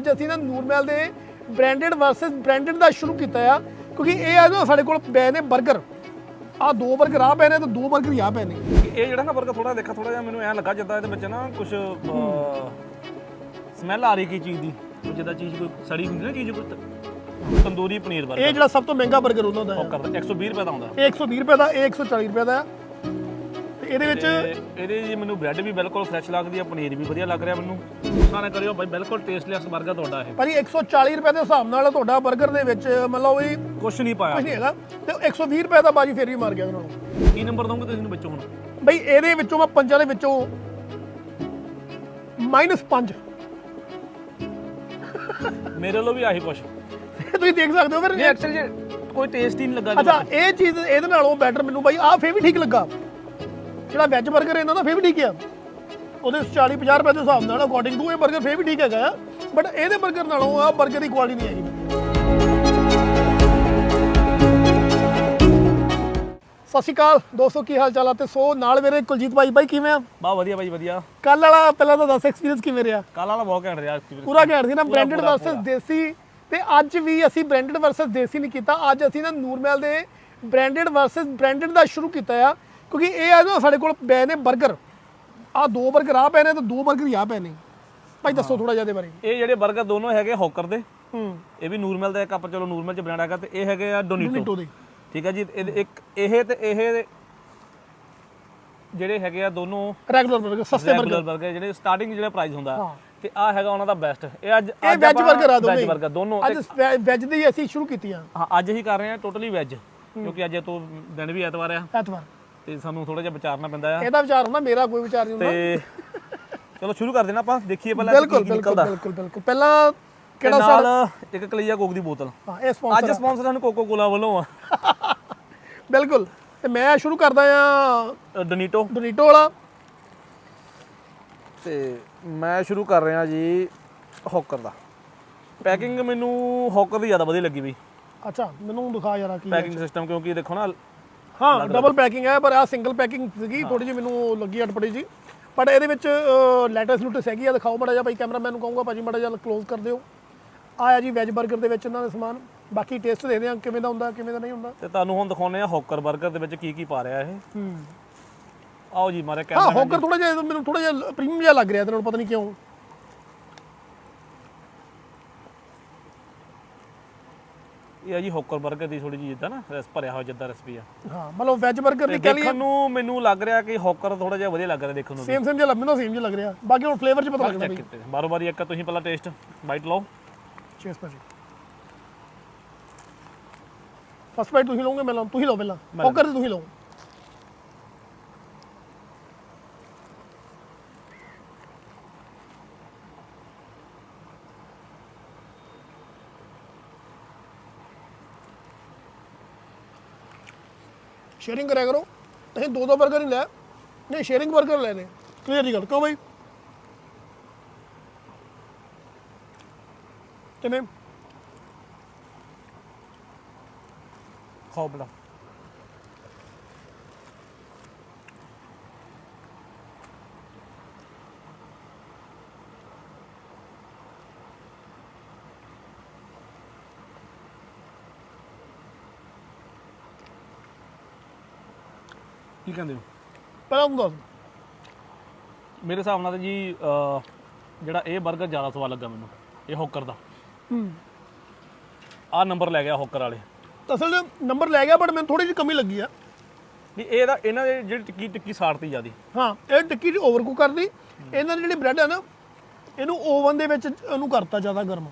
ਅੱਜ ਅਸੀਂ ਨਾ ਨੂਰਮਹਿਲ ਦੇ ਬ੍ਰਾਂਡਡ ਵਰਸਸ ਬ੍ਰਾਂਡਡ ਦਾ ਸ਼ੁਰੂ ਕੀਤਾ ਆ ਕਿਉਂਕਿ ਇਹ ਆ ਨਾ ਸਾਡੇ ਕੋਲ ਪਏ ਨੇ 버ਗਰ ਆ ਦੋ 버ਗਰ ਆ ਪਏ ਨੇ ਤੇ ਦੋ 버ਗਰ ਹੀ ਆ ਪਏ ਨੇ। ਇਹ ਜਿਹੜਾ ਨਾ 버ਗਰ ਥੋੜਾ ਦੇਖਾ ਥੋੜਾ ਜਿਹਾ ਮੈਨੂੰ ਐਂ ਲੱਗਾ ਜਿੱਦਾਂ ਇਹਦੇ ਵਿੱਚ ਨਾ ਕੁਝ ਸਮੈਲ ਆ ਰਹੀ ਕੀ ਚੀਜ਼ ਦੀ। ਜਿੱਦਾਂ ਚੀਜ਼ ਕੋਈ ਸੜੀ ਹੁੰਦੀ ਨਾ ਚੀਜ਼ ਕੋਈ ਤੰਦੂਰੀ ਪਨੀਰ 버ਗਰ ਇਹ ਜਿਹੜਾ ਸਭ ਤੋਂ ਮਹਿੰਗਾ 버ਗਰ ਉਹਨਾਂ ਦਾ ਹੈ 120 ਰੁਪਏ ਦਾ ਹੁੰਦਾ ਇਹ 120 ਰੁਪਏ ਦਾ ਇਹ 140 ਰੁਪਏ ਦਾ ਹੈ ਇਹਦੇ ਵਿੱਚ? ਤੇ ਇਹਦੇ ਜੀ ਮੈਨੂੰ ਬ੍ਰੈਡ ਵੀ ਬਿਲਕੁਲ ਫਰੈਸ਼ ਲੱਗਦੀ ਆ ਪਨੀਰ ਵੀ ਵਧੀਆ ਲੱਗ ਰਿਹਾ ਮੈਨੂੰ। ਸਾਰੇ ਕਰਿਓ ਬਾਈ ਬਿਲਕੁਲ ਟੇਸਟਲੈਸ 버ਗਰ ਤੁਹਾਡਾ ਇਹ। ਭਾਜੀ 140 ਰੁਪਏ ਦੇ ਹਿਸਾਬ ਨਾਲ ਤੁਹਾਡਾ 버ਗਰ ਦੇ ਵਿੱਚ ਮਤਲਬ ਵੀ ਕੁਝ ਨਹੀਂ ਪਾਇਆ। ਨਹੀਂ ਹੈਗਾ। ਤੇ 120 ਰੁਪਏ ਦਾ ਬਾਜੀ ਫੇਰ ਵੀ ਮਾਰ ਗਿਆ ਉਹਨਾਂ ਨੂੰ। ਕੀ ਨੰਬਰ ਦਵਾਂਗੇ ਤੁਸੀਂ ਇਹਨੂੰ ਵਿੱਚੋਂ ਹੁਣ? ਬਈ ਇਹਦੇ ਵਿੱਚੋਂ ਮੈਂ ਪੰਜਾਂ ਦੇ ਵਿੱਚੋਂ -5 ਮੇਰੇ ਵੱਲੋਂ ਵੀ ਆਹੀ ਕੁਛ। ਤੁਸੀਂ ਦੇਖ ਸਕਦੇ ਹੋ ਫਿਰ ਐਕਚੁਅਲੀ ਜੇ ਕੋਈ ਟੇਸਟ ਹੀ ਨਹੀਂ ਲੱਗਾ ਅੱਛਾ ਇਹ ਚੀਜ਼ ਇਹਦੇ ਨਾਲੋਂ ਬੈਟਰ ਮੈਨੂੰ ਬਾਈ ਆਹ ਫੇਰ ਵੀ ਠੀਕ ਲੱਗਾ। ਜਿਹੜਾ ਵੈਜ 버ਗਰ ਇਹਨਾਂ ਦਾ ਫੇਰ ਵੀ ਠੀਕ ਆ। ਉਹਦੇ 40 50 ਰੁਪਏ ਦੇ ਹਿਸਾਬ ਨਾਲ ਅਕੋਰਡਿੰਗ ਟੂ ਇਹ 버ਗਰ ਫੇਰ ਵੀ ਠੀਕ ਹੈਗਾ ਆ। ਬਟ ਇਹਦੇ 버ਗਰ ਨਾਲੋਂ ਆ 버ਗਰ ਦੀ ਕੁਆਲਿਟੀ ਨਹੀਂ ਹੈਗੀ। ਸਤਿ ਸ਼੍ਰੀ ਅਕਾਲ ਦੋਸਤੋ ਕੀ ਹਾਲ ਚਾਲ ਆ? ਤੇ ਸੋ ਨਾਲ ਮੇਰੇ ਕੁਲਜੀਤ ਭਾਈ ਭਾਈ ਕਿਵੇਂ ਆ? ਬਾ ਵਧੀਆ ਭਾਈ ਵਧੀਆ। ਕੱਲ ਵਾਲਾ ਪਹਿਲਾਂ ਤਾਂ ਦੱਸ ਐਕਸਪੀਰੀਅੰਸ ਕਿਵੇਂ ਰਿਹਾ? ਕੱਲ ਵਾਲਾ ਬਹੁਤ ਘੈਂਟ ਰਿਹਾ ਐਕਸਪੀਰੀਅੰਸ ਪੂਰਾ ਘੈਂਟ ਸੀ ਨਾ ਬ੍ਰਾਂਡਡ ਵਰਸਸ ਦੇਸੀ। ਤੇ ਅੱਜ ਵੀ ਅਸੀਂ ਬ੍ਰਾਂਡਡ ਵਰਸਸ ਦੇਸੀ ਨਹੀਂ ਕੀਤਾ। ਅੱਜ ਅਸੀਂ ਨਾ ਨੂਰਮਹਿਲ ਦੇ ਬ੍ਰਾਂਡਡ ਵਰਸਸ ਬ੍ਰਾਂਡਡ ਦਾ ਸ਼ੁਰੂ ਕੀਤਾ ਆ। ਕਿਉਂਕਿ ਇਹ ਆ ਨਾ ਸਾਡੇ ਕੋਲ ਪਏ ਨੇ 버ਗਰ ਆ ਦੋ 버ਗਰ ਆ ਪਏ ਨੇ ਤੇ ਦੋ 버ਗਰ ਹੀ ਆ ਪਏ ਨੇ। ਭਾਈ ਦੱਸੋ ਥੋੜਾ ਜਿਹਾ ਬਾਰੇ। ਇਹ ਜਿਹੜੇ 버ਗਰ ਦੋਨੋਂ ਹੈਗੇ ਹੌਕਰ ਦੇ। ਹੂੰ। ਇਹ ਵੀ ਨੂਰਮਲ ਦਾ ਇੱਕ ਆਪਾਂ ਚਲੋ ਨੂਰਮਲ ਚ ਬਣਾਣਾ ਹੈਗਾ ਤੇ ਇਹ ਹੈਗੇ ਆ ਡੋਨੀਟੋ। ਦੇ। ਠੀਕ ਹੈ ਜੀ ਇਹ ਇੱਕ ਇਹ ਤੇ ਇਹ ਜਿਹੜੇ ਹੈਗੇ ਆ ਦੋਨੋਂ ਰੈਗੂਲਰ 버ਗਰ ਸਸਤੇ 버ਗਰ ਜਿਹੜੇ ਸਟਾਰਟਿੰਗ ਜਿਹੜਾ ਪ੍ਰਾਈਸ ਹੁੰਦਾ। ਤੇ ਆ ਹੈਗਾ ਉਹਨਾਂ ਦਾ ਬੈਸਟ ਇਹ ਅੱਜ ਇਹ ਵੈਜ 버ਗਰ ਆ ਦੋਨੇ 버ਗਰ ਦੋਨੋਂ ਅੱਜ ਵੈਜ ਦੀ ਅਸੀਂ ਸ਼ੁਰੂ ਕੀਤੀ ਹਾਂ ਅੱਜ ਹੀ ਕਰ ਰਹੇ ਆ ਟੋਟਲੀ ਵੈਜ ਕਿਉਂਕਿ ਅੱਜ ਤੋਂ ਦਿਨ ਵੀ ਐਤਵਾਰ ਆ। ਐਤਵਾਰ। ਤੇ ਸਾਨੂੰ ਥੋੜਾ ਜਿਹਾ ਵਿਚਾਰਨਾ ਪੈਂਦਾ ਆ। ਇਹਦਾ ਵਿਚਾਰ ਹੁੰਦਾ ਮੇਰਾ ਕੋਈ ਵਿਚਾਰ ਨਹੀਂ ਹੁੰਦਾ। ਤੇ ਚਲੋ ਸ਼ੁਰੂ ਕਰ ਦੇਣਾ ਆਪਾਂ ਦੇਖੀਏ ਪਹਿਲਾਂ ਬਿਲਕੁਲ ਕੀ ਬਿਲਕੁਲ ਨਿਕਲਦਾ। ਬਿਲਕੁਲ ਬਿਲਕੁਲ ਪਹਿਲਾਂ ਕਿਹੜਾ ਨਾਲ ਇੱਕ ਕਲੀਆ ਕੋਕ ਦੀ ਬੋਤਲ। ਹਾਂ ਇਹ ਅੱਜ ਸਪਾਂਸਰ ਸਾਨੂੰ ਕੋਕੋ ਕੋਲਾ ਵੱਲੋਂ ਆ। ਬਿਲਕੁਲ। ਤੇ ਮੈਂ ਸ਼ੁਰੂ ਕਰਦਾ ਆ ਡੋਨੀਟੋ ਡੋਨੀਟੋ ਵਾਲਾ। ਤੇ ਮੈਂ ਸ਼ੁਰੂ ਕਰ ਰਿਹਾ ਜੀ ਹੌਕਰ ਦਾ। ਪੈਕਿੰਗ ਮੈਨੂੰ ਹੌਕਰ ਦੀ ਜ਼ਿਆਦਾ ਵਧੀਆ ਲੱਗੀ ਬਈ। ਅੱਛਾ ਮੈਨੂੰ ਦਿਖਾ ਯਾਰਾ ਕੀ ਹੈ। ਪੈਕਿੰਗ ਸਿਸਟਮ ਕਿਉਂਕਿ ਦੇਖੋ ਨਾ ਹਾਂ ਡਬਲ ਪੈਕਿੰਗ ਹੈ ਪਰ ਆ ਸਿੰਗਲ ਪੈਕਿੰਗ ਸੀਗੀ ਥੋੜੀ ਜਿਹੀ ਮੈਨੂੰ ਲੱਗੀ ਅਟਪੜੀ ਜੀ। ਬਟ ਇਹਦੇ ਵਿੱਚ ਲੈਟਸ ਲੂਟਸ ਹੈਗੀ ਆ ਦਿਖਾਓ ਮੜਾ ਜਿਹਾ ਭਾਈ ਕੈਮਰਾਮੈਨ ਨੂੰ ਕਹੂੰਗਾ ਭਾਜੀ ਮੜਾ ਜਿਹਾ ਕਲੋਜ਼ ਕਰ ਦਿਓ। ਆਇਆ ਜੀ ਵੈਜ 버ਗਰ ਦੇ ਵਿੱਚ ਇਹਨਾਂ ਦਾ ਸਮਾਨ। ਬਾਕੀ ਟੇਸਟ ਦੇਖਦੇ ਹਾਂ ਕਿਵੇਂ ਦਾ ਹੁੰਦਾ ਕਿਵੇਂ ਦਾ ਨਹੀਂ ਹੁੰਦਾ। ਤੇ ਤੁਹਾਨੂੰ ਹੁਣ ਦਿਖਾਉਨੇ ਆ ਹੌਕਰ 버ਗਰ ਦੇ ਵਿੱਚ ਕੀ ਕੀ ਪਾ ਰਿਹਾ ਇਹ। ਹੂੰ। ਆਓ ਜੀ ਮਾਰੇ ਹਾਂ ਕੈਮਰਾ ਹੋਕਰ ਥੋੜਾ ਜਿਹਾ ਮੈਨੂੰ ਥੋੜਾ ਜਿਹਾ ਪ੍ਰੀਮੀਅਮ ਜਿਹਾ ਲੱਗ ਰਿਹਾ ਨਾਲ ਪਤਾ ਨਹੀਂ ਕਿਉਂ। ਇਹ ਆ ਜੀ ਹੌਕਰ 버ਗਰ ਦੀ ਥੋੜੀ ਜਿਹੀ ਜਿੱਦਾਂ ਨਾ ਰਸ ਭਰਿਆ ਹੋਇਆ ਜਿੱਦਾਂ ਰੈਸਪੀ ਆ। ਹਾਂ ਮਤਲਬ ਵੈਜ 버ਗਰ ਤੇ ਲਈਏ ਦੇਖਣ ਨੂੰ ਮੈਨੂੰ ਲੱਗ ਰਿਹਾ ਕਿ ਹੌਕਰ ਥੋੜਾ ਜਿਹਾ ਵਧੀਆ ਲੱਗ ਰਿਹਾ ਦੇਖਣ ਨੂੰ ਸੇਮ ਸੇਮ ਜਿਹਾ ਮੈਨੂੰ ਸੇਮ ਜਿਹਾ ਲੱਗ ਰਿਹਾ। ਬਾਕੀ ਹੁਣ ਫਲੇਵਰ 'ਚ ਪਤਾ ਲੱਗਦਾ ਚੈੱਕ ਬਈ। ਕੀਤੇ। ਬਾਰੋ ਬਾਰੀ ਇੱਕ ਤੁਸੀਂ ਪਹਿਲਾਂ ਟੇਸਟ ਬਾਈਟ ਲਓ। ਚੀਸ ਭਾਜੀ। ਫਸਟ ਬਾਈਟ ਤੁਸੀਂ ਲਓਗੇ ਮੈਂ ਲਾਂ ਤੁਸੀਂ ਲਓ ਪਹਿਲਾਂ। ਹੋਕਰ ਦੀ ਤੁਸੀਂ ਲਓ। ਸ਼ੇਅਰਿੰਗ ਕਰਿਆ ਕਰੋ। ਤੁਸੀਂ ਦੋ ਦੋ 버ਗਰ ਹੀ ਲੈ। ਨਹੀਂ ਸ਼ੇਅਰਿੰਗ 버ਗਰ ਲੈਣੇ ਕਲੀਅਰ ਜੀ ਗੱਲ। ਕਹੋ ਬਈ? ਕਿਵੇਂ? ਖਾਓ ਬੜਾ। ਕੀ ਕਹਿੰਦੇ ਹੋ? ਪਹਿਲਾਂ ਤੂੰ ਦੱਸ ਮੇਰੇ ਹਿਸਾਬ ਨਾਲ ਤਾਂ ਜੀ ਅਹ, ਜਿਹੜਾ ਇਹ 버ਗਰ ਜ਼ਿਆਦਾ ਸਵਾਦ ਲੱਗਾ ਮੈਨੂੰ ਇਹ ਹੌਕਰ ਦਾ। ਹੂੰ। ਆਹ ਨੰਬਰ ਲੈ ਗਿਆ ਹੌਕਰ ਵਾਲੇ। ਅਸਲ ਨੰਬਰ ਲੈ ਗਿਆ ਬਟ ਮੈਨੂੰ ਥੋੜੀ ਜਿਹੀ ਕਮੀ ਲੱਗੀ ਆ। ਵੀ ਇਹਦਾ ਇਹਨਾਂ ਦੇ ਜਿਹੜੀ ਟਿੱਕੀ ਟਿੱਕੀ ਸਾੜਤੀ ਜਿਆਦੀ। ਹਾਂ ਇਹ ਟਿੱਕੀ ਦੀ ਓਵਰਕੁਕ ਕਰਦੀ। ਇਹਨਾਂ ਦੀ ਜਿਹੜੀ ਬ੍ਰੈਡ ਹੈ ਨਾ ਇਹਨੂੰ ਓਵਨ ਦੇ ਵਿੱਚ ਉਹਨੂੰ ਕਰਤਾ ਜ਼ਿਆਦਾ ਗਰਮ।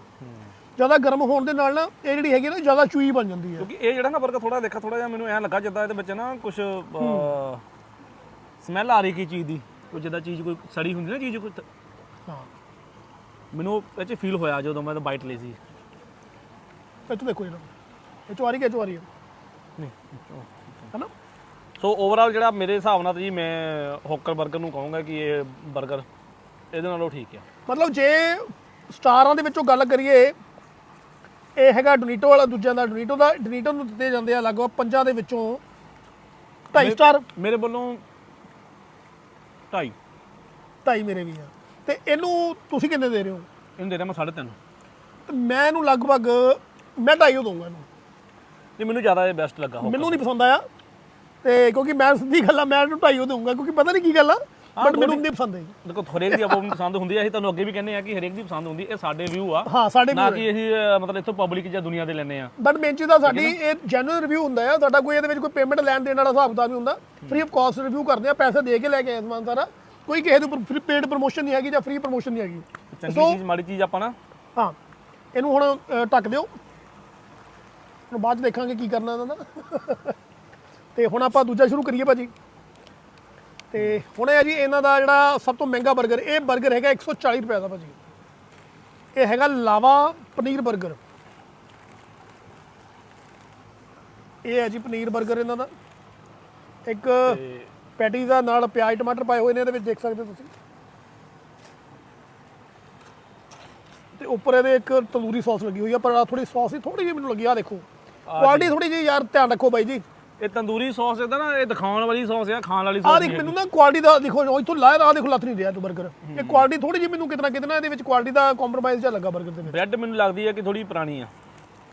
ਜ਼ਿਆਦਾ ਗਰਮ ਹੋਣ ਦੇ ਨਾਲ ਨਾ ਇਹ ਜਿਹੜੀ ਹੈਗੀ ਨਾ ਜ਼ਿਆਦਾ ਚੂਈ ਬਣ ਜਾਂਦੀ ਹੈ। ਕਿਉਂਕਿ ਇਹ ਜਿਹੜਾ ਨਾ ਬਰਗਰ ਥੋੜਾ ਦੇਖਾ ਥੋੜਾ ਜਿਹਾ ਮੈਨੂੰ ਐਂ ਲੱਗਾ ਜਿੱਦਾਂ ਇਹਦੇ ਵਿੱਚ ਨਾ ਕੁਝ ਸਮੈਲ ਆ ਰਹੀ ਕੀ ਚੀਜ਼ ਦੀ। ਕੋਈ ਜਿੱਦਾਂ ਚੀਜ਼ ਕੋਈ ਸੜੀ ਹੁੰਦੀ ਨਾ ਚੀਜ਼ ਕੋਈ ਹਾਂ। ਮੈਨੂੰ ਇਹ ਚ ਫੀਲ ਹੋਇਆ ਜਦੋਂ ਮੈਂ ਤਾਂ ਬਾਈਟ ਲਈ ਸੀ। ਇਹ ਤੂੰ ਦੇਖੋ ਇਹਨਾਂ ਇਹ ਚੋਂ ਆ ਰਹੀ ਕਿ ਚੋਂ ਹੈ। ਨਹੀਂ। ਹਨਾ? ਸੋ ਓਵਰਆਲ ਜਿਹੜਾ ਮੇਰੇ ਹਿਸਾਬ ਨਾਲ ਤਾਂ ਜੀ ਮੈਂ ਹੋਕਰ 버ਗਰ ਨੂੰ ਕਹੂੰਗਾ ਕਿ ਇਹ 버ਗਰ ਇਹਦੇ ਨਾਲੋਂ ਠੀਕ ਹੈ ਮਤਲਬ ਜੇ ਸਟਾਰਾਂ ਦੇ ਵਿੱਚੋਂ ਗੱਲ ਕਰੀਏ ਇਹ ਹੈਗਾ ਡੋਨੀਟੋ ਵਾਲਾ ਦੂਜਿਆਂ ਦਾ ਡੋਨੀਟੋ ਦਾ। ਡੋਨੀਟੋ ਨੂੰ ਦਿੱਤੇ ਜਾਂਦੇ ਆ ਲਗਭਗ ਪੰਜਾਂ ਦੇ ਵਿੱਚੋਂ 2.5 ਸਟਾਰ ਮੇਰੇ ਵੱਲੋਂ ਢਾਈ। ਢਾਈ ਮੇਰੇ ਵੀ ਆ। ਤੇ ਇਹਨੂੰ ਤੁਸੀਂ ਕਿੰਨੇ ਦੇ ਰਹੇ ਹੋ? ਇਹਨੂੰ ਦੇ ਰਿਹਾ ਮੈਂ 3.5 ਤੇ ਮੈਂ ਇਹਨੂੰ ਲਗਭਗ ਮੈਂ ਢਾਈ ਓ ਦਊਂਗਾ ਇਹਨੂੰ। ਨਹੀਂ ਮੈਨੂੰ ਜ਼ਿਆਦਾ ਇਹ ਬੈਸਟ ਲੱਗਾ ਮੈਨੂੰ ਨਹੀਂ ਪਸੰਦ ਆਇਆ। ਤੇ ਕਿਉਂਕਿ ਮੈਂ ਸਿੱਧੀ ਗੱਲ ਆ ਮੈਂ ਇਹਨੂੰ ਢਾਈ ਓ ਦਊਂਗਾ। ਕਿਉਂਕਿ ਪਤਾ ਨਹੀਂ ਕੀ ਗੱਲ ਆ। ਬਟ ਮੈਨੂੰ ਨਹੀਂ ਪਸੰਦ ਆਈ ਦੇਖੋ ਹਰੇਕ ਦੀ ਆਪੋ ਆਪਣੀ ਪਸੰਦ ਹੁੰਦੀ ਹੈ ਅਸੀਂ ਤੁਹਾਨੂੰ ਅੱਗੇ ਵੀ ਕਹਿੰਦੇ ਆ ਕਿ ਹਰੇਕ ਦੀ ਪਸੰਦ ਹੁੰਦੀ ਹੈ। ਇਹ ਸਾਡੇ ਵਿਊ ਆ। ਹਾਂ ਸਾਡੇ ਨਾ ਕਿ ਅਸੀਂ ਮਤਲਬ ਇੱਥੋਂ ਪਬਲਿਕ ਜਾਂ ਦੁਨੀਆ ਦੇ ਲੈਨੇ ਆ। ਬਟ ਮੇਨ ਚੀਜ਼ ਦਾ ਸਾਡੀ ਇਹ ਜੈਨੂਇਨ ਰਿਵਿਊ ਹੁੰਦਾ ਆ ਸਾਡਾ ਕੋਈ ਇਹਦੇ ਵਿੱਚ ਕੋਈ ਪੇਮੈਂਟ ਲੈਣ ਦੇਣ ਵਾਲਾ ਹਿਸਾਬ ਕਿਤਾਬ ਨਹੀਂ ਹੁੰਦਾ। ਫ੍ਰੀ ਆਫ ਕਾਸਟ ਰਿਵਿਊ ਕਰਦੇ ਆ ਪੈਸੇ ਦੇ ਕੇ ਲੈ ਕੇ ਆਏ ਸਮਾਨ ਸਾਰਾ। ਕੋਈ ਕਿਸੇ ਦੇ ਉੱਪਰ ਫ੍ਰੀ ਪੇਡ ਪ੍ਰੋਮੋਸ਼ਨ ਨਹੀਂ ਹੈਗੀ ਜਾਂ ਫ੍ਰੀ ਪ੍ਰੋਮੋਸ਼ਨ ਨਹੀਂ ਹੈਗੀ। ਚੰਗੀ ਚੀਜ਼ ਮਾੜੀ ਚੀਜ਼ ਆਪਾਂ ਨਾ ਹਾਂ ਇਹਨੂੰ ਹੁਣ ਢੱਕ ਦਿਓ। ਹੁਣ ਬਾਅਦ ਦੇਖਾਂਗੇ ਕੀ ਕਰਨਾ ਇਹਨਾਂ ਦਾ। ਤੇ ਹੁਣ ਆਪਾਂ ਦੂਜਾ ਸ਼ੁਰੂ ਕਰੀਏ ਭਾਜੀ। ਤੇ ਹੁਣ ਇਹ ਜੀ ਇਹਨਾਂ ਦਾ ਜਿਹੜਾ ਸਭ ਤੋਂ ਮਹਿੰਗਾ 버ਗਰ ਇਹ 버ਗਰ ਹੈਗਾ 140 ਰੁਪਏ ਦਾ ਭਾਜੀ। ਇਹ ਹੈਗਾ ਲਾਵਾ ਪਨੀਰ 버ਗਰ ਇਹ ਹੈ ਜੀ ਪਨੀਰ 버ਗਰ ਇਹਨਾਂ ਦਾ। ਇੱਕ ਪੈਟੀ ਦਾ ਨਾਲ ਪਿਆਜ਼ ਟਮਾਟਰ ਪਾਏ ਹੋਏ ਨੇ ਇਹਦੇ ਵਿੱਚ ਦੇਖ ਸਕਦੇ ਹੋ ਤੁਸੀਂ। ਤੇ ਉੱਪਰ ਇਹਦੇ ਇੱਕ ਤੰਦੂਰੀ ਸੌਸ ਲੱਗੀ ਹੋਈ ਆ ਪਰ ਥੋੜੀ ਸੌਸ ਹੀ ਥੋੜੀ ਜਿਹੀ ਮੈਨੂੰ ਲੱਗੀ ਆ ਦੇਖੋ। ਕੁਆਲਿਟੀ ਥੋੜੀ ਜਿਹੀ ਯਾਰ ਧਿਆਨ ਰੱਖੋ ਬਾਈ ਜੀ। ਇਹ ਤੰਦੂਰੀ ਸੌਸ ਇਹਦਾ ਨਾ ਇਹ ਦਿਖਾਉਣ ਵਾਲੀ ਸੌਸ ਆ ਖਾਣ ਵਾਲੀ ਸੌਸ ਆ ਦੇਖ ਮੈਨੂੰ ਨਾ ਕੁਆਲਿਟੀ ਦਾ ਦੇਖੋ ਇੱਥੋਂ ਲਾਇਰ ਆ ਦੇਖੋ ਲੱਤ ਨਹੀਂ ਰਿਹਾ ਤੂੰ 버ਗਰ ਇਹ ਕੁਆਲਿਟੀ ਥੋੜੀ ਜਿਹੀ ਮੈਨੂੰ ਕਿਤਨਾ ਕਿਤਨਾ ਇਹਦੇ ਵਿੱਚ ਕੁਆਲਿਟੀ ਦਾ ਕੰਪਰੋਮਾਈਜ਼ ਜਿਹਾ ਲੱਗਾ 버ਗਰ ਦੇ ਵਿੱਚ। ਬ੍ਰੈਡ ਮੈਨੂੰ ਲੱਗਦੀ ਹੈ ਕਿ ਥੋੜੀ ਪੁਰਾਣੀ ਆ।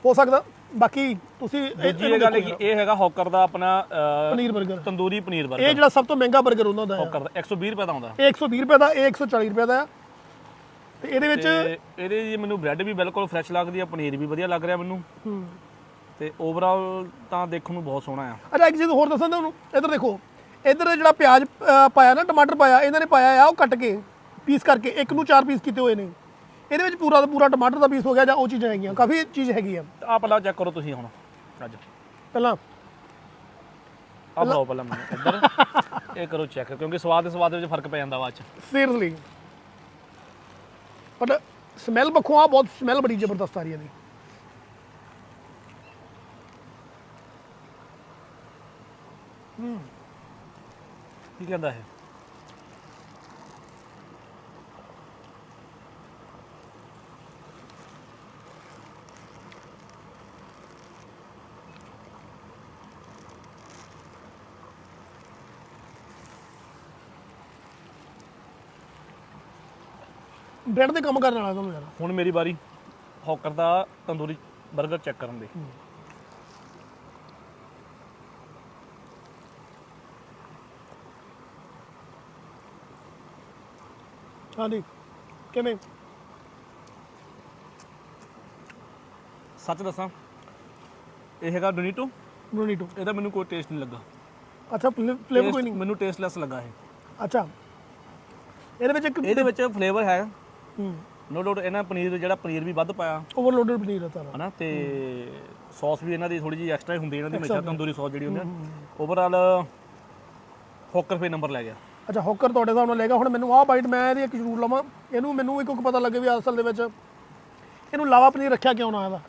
ਹੋ ਸਕਦਾ। ਬਾਕੀ ਤੁਸੀਂ ਇਹ ਗੱਲ ਕਿ ਇਹ ਹੈਗਾ ਹੌਕਰ ਦਾ ਆਪਣਾ ਪਨੀਰ 버ਗਰ ਤੰਦੂਰੀ ਪਨੀਰ 버ਗਰ ਇਹ ਜਿਹੜਾ ਸਭ ਤੋਂ ਮਹਿੰਗਾ 버ਗਰ ਉਹਨਾਂ ਦਾ ਹੌਕਰ ਦਾ 120 ਰੁਪਏ ਦਾ ਆਉਂਦਾ। 120 ਰੁਪਏ ਦਾ ਇਹ 140 ਰੁਪਏ ਦਾ ਤੇ ਇਹਦੇ ਵਿੱਚ ਇਹਦੇ ਜੀ ਮੈਨੂੰ ਬ੍ਰੈਡ ਵੀ ਬਿਲਕੁਲ ਫਰੈਸ਼ ਲੱਗਦੀ ਆ ਪਨੀਰ ਵੀ ਵਧੀਆ ਲੱਗ ਰਿਹਾ ਮੈਨੂੰ। ਤੇ ਓਵਰਆਲ ਤਾਂ ਦੇਖਣ ਨੂੰ ਬਹੁਤ ਸੋਹਣਾ ਆ। ਅੱਛਾ ਇੱਕ ਚੀਜ਼ ਹੋਰ ਦੱਸਾਂ ਤੁਹਾਨੂੰ ਇੱਧਰ ਦੇਖੋ ਇੱਧਰ ਜਿਹੜਾ ਪਿਆਜ਼ ਅ, ਪਾਇਆ ਨਾ ਟਮਾਟਰ ਪਾਇਆ ਇਹਨਾਂ ਨੇ ਪਾਇਆ ਆ ਉਹ ਕੱਟ ਕੇ ਪੀਸ ਕਰਕੇ ਇੱਕ ਨੂੰ ਚਾਰ ਪੀਸ ਕੀਤੇ ਹੋਏ ਨੇ। ਇਹਦੇ ਵਿੱਚ ਪੂਰਾ ਦਾ ਪੂਰਾ ਟਮਾਟਰ ਦਾ ਪੀਸ ਹੋ ਗਿਆ ਜਾਂ ਉਹ ਚੀਜ਼ਾਂ ਹੈਗੀਆਂ ਕਾਫੀ ਚੀਜ਼ ਹੈਗੀ ਆ। ਆਹ ਪਹਿਲਾਂ ਚੈੱਕ ਕਰੋ ਤੁਸੀਂ ਹੁਣ। ਅੱਜ। ਪਹਿਲਾਂ। ਆਹ ਬਣਾਓ ਪਹਿਲਾਂ ਮੈਨੂੰ ਇੱਧਰ। ਇਹ ਕਰੋ ਚੈੱਕ ਕਿਉਂਕਿ ਸਵਾਦ ਦੇ ਸਵਾਦ ਦੇ ਵਿੱਚ ਫ਼ਰਕ ਪੈ ਜਾਂਦਾ ਬਾਅਦ ਚ। ਸੀਰੀਅਸਲੀ ਪਰ ਸਮੈਲ ਪੱਖੋਂ ਆ ਬਹੁਤ ਸਮੈਲ ਬੜੀ ਜ਼ਬਰਦਸਤ ਆ ਰਹੀ ਹੈ ਇਹਦੀ। ਕੀ ਕਹਿੰਦਾ ਇਹ? ਬ੍ਰੈਡ ਦੇ ਕੰਮ ਕਰਨ ਵਾਲਾ ਤੁਹਾਨੂੰ ਯਾਰ। ਹੁਣ ਮੇਰੀ ਵਾਰੀ। ਹੌਕਰ ਦਾ ਤੰਦੂਰੀ 버ਗਰ ਚੈੱਕ ਕਰਨ ਦੀ। ਹਾਂਜੀ। ਕਿਵੇਂ? ਸੱਚ ਦੱਸਾਂ ਇਹ ਹੈਗਾ ਡੋਨੀਟੋ ਬਰੂਨੀਟੋ ਇਹਦਾ ਮੈਨੂੰ ਕੋਈ ਟੇਸਟ ਨਹੀਂ ਲੱਗਾ। ਅੱਛਾ ਫਲੇਵਰ ਕੋਈ ਨਹੀਂ? ਮੈਨੂੰ ਟੇਸਟਲੈਸ ਲੱਗਾ ਇਹ। ਅੱਛਾ। ਇਹਦੇ ਵਿੱਚ ਇੱਕ ਇਹਦੇ ਵਿੱਚ ਫਲੇਵਰ ਹੈ। ਹੂੰ। ਨੋ ਡਾਊਟ ਇਹਨਾਂ ਪਨੀਰ ਜਿਹੜਾ ਪਨੀਰ ਵੀ ਵੱਧ ਪਾਇਆ। ਓਵਰਲੋਡਡ ਪਨੀਰ ਹੈ ਸਾਰਾ। ਹਨਾ ਤੇ ਸੌਸ ਵੀ ਇਹਨਾਂ ਦੀ ਥੋੜੀ ਜਿਹੀ ਐਕਸਟਰਾ ਹੁੰਦੀ ਹੈ। ਇਹਨਾਂ ਦੀ ਹਮੇਸ਼ਾ ਤੰਦੂਰੀ ਸੌਸ ਜਿਹੜੀ ਹੁੰਦੀ ਹੈ। ਓਵਰਆਲ ਹੌਕਰ ਫੇ ਨੰਬਰ ਲੈ ਗਿਆ। ਅੱਛਾ ਹੌਕਰ ਤੁਹਾਡੇ ਹਿਸਾਬ ਨਾਲ ਲੈਗਾ ਹੁਣ ਮੈਨੂੰ ਆਹ ਬਾਈਟ ਮੈਂ ਇਹਦੀ ਇੱਕ ਜ਼ਰੂਰ ਲਵਾਂ। ਇਹਨੂੰ ਮੈਨੂੰ ਇੱਕ ਪਤਾ ਲੱਗੇ ਵੀ ਅਸਲ ਦੇ ਵਿੱਚ ਇਹਨੂੰ ਲਾਵਾ ਪਨੀਰ ਰੱਖਿਆ ਕਿਉਂ ਨਾ ਇਹਦਾ।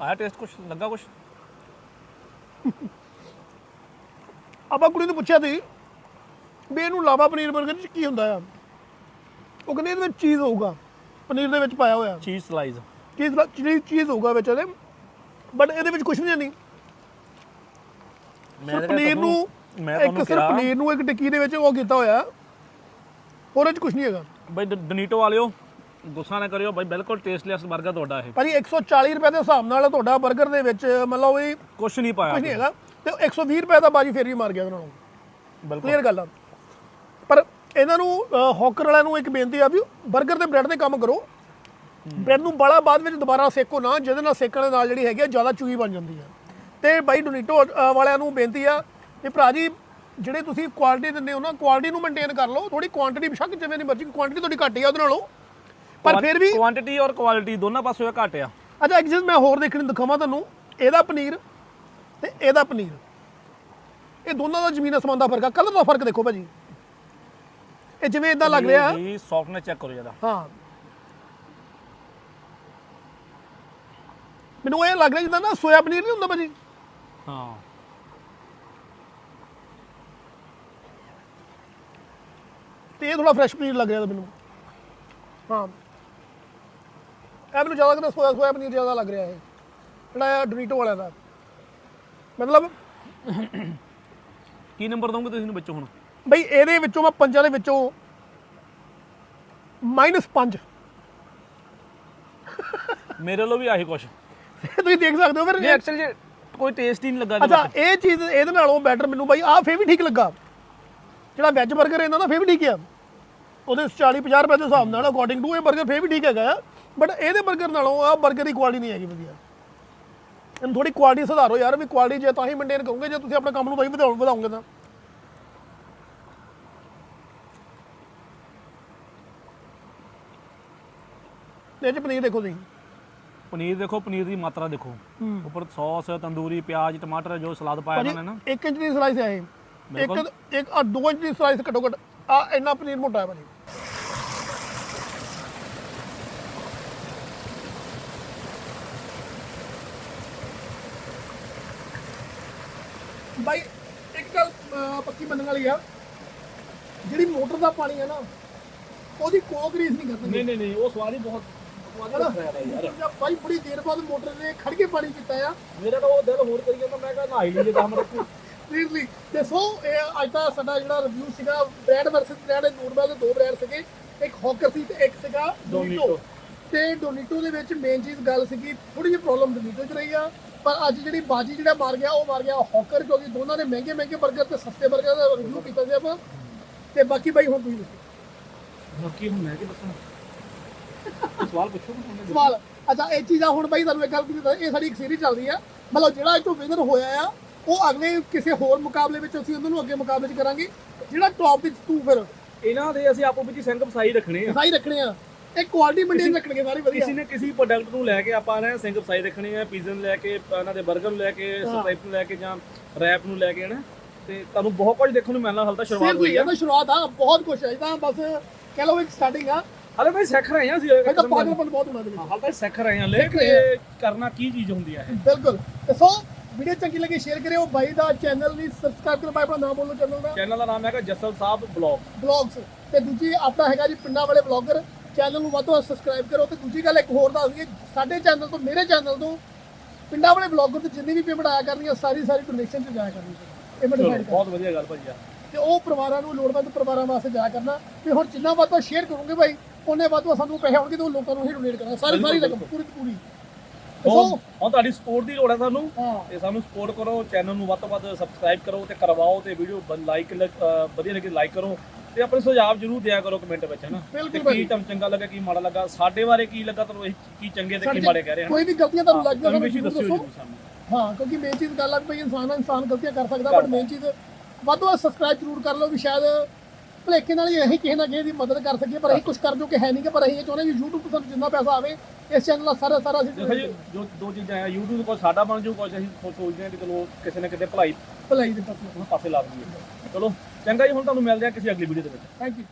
ਆਇਆ ਟੇਸਟ ਕੁਛ? ਲੱਗਾ ਕੁਛ? ਆਪਾਂ ਕੁੜੀ ਨੂੰ ਪੁੱਛਿਆ ਸੀ ਵੀ ਇਹਨੂੰ ਲਾਵਾ ਪਨੀਰ 버ਗਰ ਚ ਕੀ ਹੁੰਦਾ ਆ? ਉਹ ਕਹਿੰਦੇ ਇਹਦੇ ਵਿੱਚ ਚੀਜ਼ ਹੋਊਗਾ। ਪਨੀਰ ਦੇ ਵਿੱਚ ਪਾਇਆ ਹੋਇਆ। ਚੀਜ਼ ਸਲਾਈਸ। ਚੀਜ਼ ਚੀਜ਼ ਚੀਜ਼ ਹੋਊਗਾ ਵਿੱਚ ਇਹਦੇ। ਬਟ ਇਹਦੇ ਵਿੱਚ ਕੁਝ ਵੀ ਨਹੀਂ ਮੈਂ ਪਨੀਰ ਨੂੰ ਮੈਂ ਇੱਕ ਸਿਰ ਪਨੀਰ ਨੂੰ ਇੱਕ ਟਿੱਕੀ ਦੇ ਵਿੱਚ ਉਹ ਕੀਤਾ ਹੋਇਆ। ਹੋਰ ਚ ਕੁਝ ਨਹੀਂ ਹੈਗਾ। ਬਈ ਡਨੀਟੋ ਵਾਲਿਓ ਗੁੱਸਾ ਨਾ ਕਰਿਓ। ਬਾਈ ਬਿਲਕੁਲ ਟੇਸਟਲੈਸ 버ਗਰ ਤੁਹਾਡਾ ਇਹ। ਭਾਜੀ 140 ਰੁਪਏ ਦੇ ਹਿਸਾਬ ਨਾਲ ਤੁਹਾਡਾ 버ਗਰ ਦੇ ਵਿੱਚ ਮਤਲਬ ਵੀ ਕੁਝ ਨਹੀਂ ਪਾਇਆ ਕੁਝ ਨਹੀਂ ਹੈਗਾ। ਤੇ 120 ਰੁਪਏ ਦਾ ਬਾਜੀ ਫੇਰ ਵੀ ਮਾਰ ਗਿਆ ਉਹਨਾਂ ਨੂੰ। ਬਿਲਕੁਲ। ਕਲੀਅਰ ਗੱਲ ਆ। ਪਰ ਇਹਨਾਂ ਨੂੰ ਹੌਕਰ ਵਾਲਿਆਂ ਨੂੰ ਇੱਕ ਬੇਨਤੀ ਆ ਵੀ 버ਗਰ ਤੇ ਬ੍ਰੈਡ ਤੇ ਕੰਮ ਕਰੋ। ਬ੍ਰੈਡ ਨੂੰ ਬਾਲਾ ਬਾਅਦ ਵਿੱਚ ਦੁਬਾਰਾ ਸੇਕੋ ਨਾ ਜਿਹਦੇ ਨਾਲ ਸੇਕਣ ਦੇ ਨਾਲ ਜਿਹੜੀ ਹੈਗੀ ਆ ਜ਼ਿਆਦਾ ਚੂਈ ਬਣ ਜਾਂਦੀ ਆ। ਤੇ ਬਾਈ ਡੋਨੀਟੋ ਵਾਲਿਆਂ ਨੂੰ ਬੇਨਤੀ ਆ ਕਿ ਭਰਾ ਜੀ ਜਿਹੜੇ ਤੁਸੀਂ ਕੁਆਲਿਟੀ ਦਿੰਦੇ ਹੋ ਨਾ ਕੁਆਲਿਟੀ ਨੂੰ ਮੇਨਟੇਨ ਕਰ ਲਓ। ਥੋੜੀ ਕੁਆਂਟੀਟੀ ਬਿਸ਼ੱਕ ਜਿਵੇਂ ਦੀ ਮਰਜ਼ੀ ਕੁਆਂਟੀਟੀ ਤੁਹਾਡੀ ਘੱਟ ਆ ਉਹਦੇ ਨਾਲੋਂ। ਪਰ ਫਿਰ ਵੀ ਕੁਆਂਟੀਟੀ ਔਰ ਕੁਆਲਿਟੀ ਦੋਨਾਂ ਪਾਸੋਂ ਘੱਟ ਆ। ਅੱਛਾ ਇੱਕ ਚੀਜ਼ ਮੈਂ ਹੋਰ ਦੇਖਣ ਦਿਖਾਵਾਂ ਤੁਹਾਨੂੰ। ਇਹਦਾ ਪਨੀਰ ਤੇ ਇਹਦਾ ਪਨੀਰ। ਇਹ ਦੋਨਾਂ ਦਾ ਜ਼ਮੀਨ ਅਸਮਾਨ ਦਾ ਫ਼ਰਕ ਆ। ਕਲਰ ਦਾ ਫ਼ਰਕ ਦੇਖੋ ਭਾਜੀ। ਇਹ ਜਿਵੇਂ ਇਦਾਂ ਲੱਗ ਰਿਹਾ। ਜੀ ਸੌਫਟਨੈਸ ਚੈੱਕ ਕਰੋ ਜਰਾ ਹਾਂ। ਮੈਨੂੰ ਇਹ ਲੱਗ ਰਿਹਾ ਜਿੱਦਾਂ ਨਾ ਸੋਇਆ ਪਨੀਰ ਨਹੀਂ ਹੁੰਦਾ ਭਾਜੀ। ਹਾਂ। ਤੇ ਇਹ ਥੋੜਾ ਫਰੈਸ਼ ਪਨੀਰ ਲੱਗ ਰਿਹਾ ਤਾਂ ਮੈਨੂੰ। ਹਾਂ। ਇਹ ਮੈਨੂੰ ਜ਼ਿਆਦਾ ਕਿਤੇ ਸੋਇਆ ਸੋਇਆ ਪਨੀਰ ਜ਼ਿਆਦਾ ਲੱਗ ਰਿਹਾ ਇਹ। ਜਿਹੜਾ ਇਹ ਡੋਨੀਟੋ ਵਾਲਿਆਂ ਦਾ। ਮਤਲਬ ਕੀ ਨੰਬਰ ਦੋਗੇ ਤੁਸੀਂ ਇਹਨੂੰ ਵਿੱਚੋਂ ਹੁਣ? ਬਈ ਇਹਦੇ ਵਿੱਚੋਂ ਮੈਂ ਪੰਜਾਂ ਦੇ ਵਿੱਚੋਂ ਮਾਈਨਸ -5 ਮੇਰੇ ਲੋ ਵੀ ਆਹੀ ਕੁਛ। ਤੁਸੀਂ ਦੇਖ ਸਕਦੇ ਹੋ ਨਹੀਂ ਫਿਰ ਐਕਚੁਅਲ ਜੇ ਕੋਈ ਟੇਸਟ ਹੀ ਨਹੀਂ ਲੱਗਾ ਅੱਛਾ ਇਹ ਚੀਜ਼ ਇਹਦੇ ਨਾਲੋਂ ਬੈਟਰ ਮੈਨੂੰ ਬਾਈ ਆਹ ਫੇਰ ਵੀ ਠੀਕ ਲੱਗਾ। ਜਿਹੜਾ ਵੈਜ 버ਗਰ ਇਹਨਾਂ ਦਾ ਫੇਰ ਵੀ ਠੀਕ ਆ। ਉਹਦੇ 40 50 ਰੁਪਏ ਦੇ ਹਿਸਾਬ ਨਾਲ ਅਕੋਰਡਿੰਗ ਟੂ ਇਹ 버ਗਰ ਫੇਰ ਵੀ ਠੀਕ ਹੈਗਾ ਆ। ਬਟ ਇਹਦੇ 버ਗਰ ਨਾਲੋਂ ਆਹ 버ਗਰ ਦੀ ਕੁਆਲਿਟੀ ਨਹੀਂ ਹੈਗੀ ਵਧੀਆ। ਇਹਨੂੰ ਥੋੜੀ ਕੁਆਲਿਟੀ ਸੁਧਾਰੋ ਯਾਰ ਵੀ ਕੁਆਲਿਟੀ ਜੇ ਤਾਂ ਹੀ ਮੇਨਟੇਨ ਕਰੋਗੇ ਜੇ ਤੁਸੀਂ ਆਪਣਾ ਕੰਮ ਨੂੰ ਬਾਈ ਵਧਾਓ- ਵਧਾਓਗੇ ਤਾਂ। ਇਹ ਚ ਪਨੀਰ ਦੇਖੋ ਤੁਸੀਂ। ਪਨੀਰ ਦੇਖੋ ਪਨੀਰ ਦੀ ਮਾਤਰਾ ਦੇਖੋ। ਉੱਪਰ ਸੌਸ ਤੰਦੂਰੀ ਪਿਆਜ਼ ਟਮਾਟਰ ਜੋ ਸਲਾਦ ਪਾਇਆ ਉਹਨਾਂ ਨੇ ਨਾ। 1 ਇੰਚ ਦੀ ਸਲਾਈਸ ਹੈ ਇਹ। ਇੱਕ ਇੱਕ ਆ 2 ਇੰਚ ਦੀ ਸਲਾਈਸ ਘੱਟੋ ਘੱਟ। ਆ ਇੰਨਾ ਪਨੀਰ ਮੋਟਾ ਹੈ ਭਾਜੀ। ਬਾਈ ਇੱਕ ਗੱਲ ਪੱਕੀ ਮੰਨਣ ਵਾਲੀ ਆ। ਜਿਹੜੀ ਮੋਟਰ ਦਾ ਪਾਣੀ ਹੈ ਨਾ ਉਹਦੀ ਕੋਕ ਰੀਸ ਨਹੀਂ ਕਰਦੀ। ਨਹੀਂ ਨਹੀਂ ਨਹੀਂ ਉਹ ਸਵਾਦ ਹੀ ਬਹੁਤ ਯਾਰ ਭਾਈ ਬੜੀ ਦੇਰ ਬਾਅਦ ਮੋਟਰ ਨੇ ਖੜ ਕੇ ਪਾਣੀ ਪੀਤਾ ਆ। ਮੇਰਾ ਤਾਂ ਉਹ ਦਿਲ ਹੋਰ ਕਰੀ ਜਾਂਦਾ ਮੈਂ ਕਿਹਾ ਨਹਾਈ ਲਈਏ 10 ਮਿੰਟ। ਸੀਰੀਅਸਲੀ ਤੇ ਸੋ ਇਹ ਅੱਜ ਦਾ ਸਾਡਾ ਜਿਹੜਾ ਰਿਵਿਊ ਸੀਗਾ ਬ੍ਰੈਡ ਵਰਸਸ ਬ੍ਰੈਡ ਨੂਰਮਲ ਦੇ ਦੋ ਬ੍ਰੈਡ ਸੀਗੇ ਇੱਕ ਹੌਕਰ ਸੀ ਤੇ ਇੱਕ ਸੀਗਾ ਡੋਨੀਟੋ ਡੋਨੀਟੋ। ਤੇ ਡੋਨੀਟੋ ਦੇ ਵਿੱਚ ਮੇਨ ਚੀਜ਼ ਗੱਲ ਸੀਗੀ ਥੋੜੀ ਜਿਹੀ ਪ੍ਰੋਬਲਮ ਡੋਨੀਟੋ 'ਚ ਰਹੀ ਆ ਪਰ ਅੱਜ ਜਿਹੜੀ ਬਾਜੀ ਜਿਹੜਾ ਮਾਰ ਗਿਆ ਉਹ ਮਾਰ ਗਿਆ ਹੌਕਰ ਕਿਉਂਕਿ ਦੋਨਾਂ ਨੇ ਮਹਿੰਗੇ ਮਹਿੰਗੇ 버ਗਰ ਤੇ ਸਸਤੇ 버ਗਰ ਦਾ ਰਿਵਿਊ ਕੀਤਾ ਸੀ ਆਪਾਂ। ਤੇ ਬਾਕੀ ਬਾਈ ਹੁਣ ਤੁਸੀਂ ਦੱਸੋ। ਬਾਕੀ ਹੁਣ ਮੈਂ ਕੀ ਦੱਸਣਾ ਸਵਾਲ ਪੁੱਛੋ ਮੈਨੂੰ ਸਵਾਲ। ਅੱਛਾ ਇਹ ਚੀਜ਼ਾਂ ਹੁਣ ਬਾਈ ਤੁਹਾਨੂੰ ਇੱਕ ਗੱਲ ਕੀ ਇਹ ਸਾਡੀ ਇੱਕ ਸੀਰੀਜ਼ ਚੱਲਦੀ ਆ। ਮਤਲਬ ਜਿਹੜਾ ਇਹ ਤੋਂ ਵਿਨਰ ਹੋਇਆ ਆ ਉਹ ਅਗਲੇ ਕਿਸੇ ਹੋਰ ਮੁਕਾਬਲੇ ਵਿੱਚ ਅਸੀਂ ਉਹਨਾਂ ਨੂੰ ਅੱਗੇ ਮੁਕਾਬਲੇ 'ਚ ਕਰਾਂਗੇ। ਜਿਹੜਾ ਟੌਪ ਵਿੱਚ ਤੂੰ ਫਿਰ ਇਹਨਾਂ ਦੇ ਅਸੀਂ ਆਪੋ ਵਿੱਚ ਸੰਗ ਵਸਾਈ ਰੱਖਣੇ ਆ। ਸਹੀ ਰੱਖਣੇ ਆ। ਇਹ ਕੁਆਲਿਟੀ ਮੇਨਟੇਨ ਰੱਖਣਗੇ ਸਾਰੀ ਵਧੀਆ। ਕਿਸੇ ਨੇ ਕਿਸੇ ਪ੍ਰੋਡਕਟ ਨੂੰ ਲੈ ਕੇ ਆਪਾਂ ਨੇ ਸਿੰਘ ਵਸਾਈ ਰੱਖਣੀ ਹੈ ਪੀਜ਼ਾ ਨੂੰ ਲੈ ਕੇ ਇਹਨਾਂ ਦੇ 버ਗਰ ਨੂੰ ਲੈ ਕੇ ਸਟ੍ਰਾਈਪ ਨੂੰ ਲੈ ਕੇ ਜਾਂ ਰੈਪ ਨੂੰ ਲੈ ਕੇ ਨਾ ਤੇ ਤੁਹਾਨੂੰ ਬਹੁਤ ਕੁਝ ਦੇਖਣ ਨੂੰ ਮਿਲਣਾ ਹਾਲ ਤਾਂ ਸ਼ੁਰੂਆਤ ਸਿਰਫ ਹੋਈ ਆ। ਤਾਂ ਸ਼ੁਰੂਆਤ ਆ ਬਹੁਤ ਕੁਝ ਹੈ ਇਹ ਤਾਂ ਬਸ ਕਹਿ ਲਓ ਇੱਕ ਸਟਾਰਟਿੰਗ ਆ। ਹਲੇ ਭਾਈ ਸਿੱਖ ਰਹੇ ਆ ਅਸੀਂ ਇਹ ਤਾਂ ਪਾਗਲਪਨ ਬਹੁਤ ਹੁੰਦਾ ਇਹਦੇ ਵਿੱਚ। ਹਾਲ ਤਾਂ ਸਿੱਖ ਰਹੇ ਆ ਲੈ ਸਿੱਖ ਰਹੇ ਕੇ ਕਰਨਾ ਕੀ ਚੀਜ਼ ਹੁੰਦੀ ਹੈ ਬਿਲਕੁਲ। ਤੇ ਸੋ ਵੀਡੀਓ ਚੰਗੀ ਲੱਗੀ ਸ਼ੇਅਰ ਕਰਿਓ। ਬਾਈ ਦਾ ਚੈਨਲ ਵੀ ਸਬਸਕ੍ਰਾਈਬ ਕਰੋ। ਬਾਈ ਆਪਣਾ ਨਾਮ ਬੋਲੋ ਚੈਨਲ ਦਾ। ਚੈਨਲ ਦਾ ਨਾਮ ਹੈਗਾ ਜਸਲ ਸਾਹਿਬ ਬਲੌਗ ਬਲੌਗਸ ਤੇ ਦੂਜੀ ਆਪਣਾ ਹੈਗਾ ਜੀ ਪਿੰਡਾਂ ਵਾਲੇ ਬਲੌਗਰ ਚੈਨਲ ਨੂੰ ਵੱਧ ਤੋਂ ਵੱਧ ਸਬਸਕ੍ਰਾਈਬ ਕਰੋ। ਤੇ ਦੂਜੀ ਗੱਲ ਇੱਕ ਹੋਰ ਦੱਸ ਦਈਏ ਸਾਡੇ ਚੈਨਲ ਤੋਂ ਮੇਰੇ ਚੈਨਲ ਤੋਂ ਪਿੰਡਾਂ ਵਾਲੇ ਬਲੌਗਰ ਤੇ ਜਿੰਨੀ ਵੀ ਪੇਮੈਂਟ ਆਇਆ ਕਰਨੀ ਹੈ ਸਾਰੀ ਸਾਰੀ ਡੋਨੇਸ਼ਨ ਤੇ ਜਾਇਆ ਕਰਨੀ ਹੈ ਪੇਮੈਂਟ ਡਿਸਾਈਡ ਕਰ ਬਹੁਤ ਵਧੀਆ ਗੱਲ ਭਾਜੀ ਆ। ਤੇ ਉਹ ਪਰਿਵਾਰਾਂ ਨੂੰ ਲੋੜਵੰਦ ਪਰਿਵਾਰਾਂ ਵਾਸਤੇ ਜਾਇਆ ਕਰਨਾ। ਤੇ ਹੁਣ ਜਿੰਨਾ ਵੱਧ ਤੋਂ ਸ਼ੇਅਰ ਕਰੋਗੇ ਭਾਈ ਉਹਨੇ ਵੱਧ ਤੋਂ ਸਾਨੂੰ ਪੈਸੇ ਆਉਣਗੇ ਤੇ ਉਹ ਲੋਕਾਂ ਨੂੰ ਹੀ ਡੋਨੇਟ ਕਰਨਾ ਸਾਰੀ ਸਾਰੀ ਰਕਮ ਪੂਰੀ ਦੀ ਪੂਰੀ। ਸੋ ਹੁਣ ਤੁਹਾਡੀ ਸਪੋਰਟ ਦੀ ਲੋੜ ਹੈ ਸਾਨੂੰ। ਹਾਂ। ਤੇ ਸਾਨੂੰ ਸਪੋਰਟ ਕਰੋ ਚੈਨਲ ਨੂੰ ਵੱਧ ਤੋਂ ਵੱਧ ਸਬਸਕ੍ਰਾਈਬ ਕਰੋ ਤੇ ਕਰਵਾਓ ਤੇ ਵੀਡੀਓ ਲਾਈਕ ਵਧੀਆ ਲੱਗੇ ਲਾਈਕ ਕਰੋ ਤੇ ਆਪਣੇ ਸੁਝਾਅ ਜਰੂਰ ਦਿਆ ਕਰੋ ਕਮੈਂਟ ਵਿੱਚ ਹਨਾ? ਬਿਲਕੁਲ। ਕੀ ਤੁਹਾਨੂੰ ਚੰਗਾ ਲੱਗਾ ਕੀ ਮਾੜਾ ਲੱਗਾ ਸਾਡੇ ਬਾਰੇ ਕੀ ਲੱਗਾ ਤੁਹਾਨੂੰ ਇਹ ਕੀ ਚੰਗੇ ਤੇ ਕੀ ਮਾੜੇ ਕਹਿ ਰਹੇ ਹਨ? ਕੋਈ ਵੀ ਗਲਤੀਆਂ ਤੁਹਾਨੂੰ ਲੱਗਦੀਆਂ ਸਾਨੂੰ ਦੱਸੋ। ਹਾਂ ਕਿਉਂਕਿ ਮੇਨ ਚੀਜ਼ ਗੱਲ ਆ ਭਾਈ ਇਨਸਾਨ ਇਨਸਾਨ ਗਲਤੀਆਂ ਕਰ ਸਕਦਾ ਬਟ ਮੇਨ ਚੀਜ਼ ਵੱਧ ਤੋਂ ਵੱਧ ਸਬਸਕ੍ਰਾਈਬ ਜ਼ਰੂਰ ਕਰ ਲਓ ਵੀ ਸ਼ਾਇਦ ਭਲੇਖੇ ਨਾਲ ਹੀ ਅਸੀਂ ਕਿਸੇ ਨਾ ਕਿਸੇ ਦੀ ਮਦਦ ਕਰ ਸਕੀਏ ਪਰ ਅਸੀਂ ਕੁਝ ਕਰ ਜੋ ਕਿ ਹੈ ਨਹੀਂ ਕਿ ਪਰ ਅਸੀਂ ਇਹ ਚਾਹੁੰਦੇ ਵੀ YouTube ਤੋਂ ਸਾਨੂੰ ਜਿੰਨਾ ਪੈਸਾ ਆਵੇ ਇਸ ਚੈਨਲ ਦਾ ਸਾਰਾ ਸਾਰਾ ਦੇਖੋ ਅਸੀਂ ਜੀ ਜੋ ਦੋ ਚੀਜ਼ਾਂ ਆ YouTube ਕੋਲ ਸਾਡਾ ਬਣ ਜੂ ਕੁਝ ਅਸੀਂ ਸੋਚ- ਸੋਚਦੇ ਹਾਂ ਕਿ ਚਲੋ ਕਿਸੇ ਨਾ ਕਿਤੇ ਭਲਾਈ ਭਲਾਈ ਦੇ ਪਾਸੇ। ਪਾਸੇ ਲਾ ਦਈਏ। ਚਲੋ ਚੰਗਾ ਜੀ ਹੁਣ ਤੁਹਾਨੂੰ ਮਿਲਦੇ ਆ ਕਿਸੇ ਅਗਲੀ ਵੀਡੀਓ ਦੇ ਵਿੱਚ। Thank you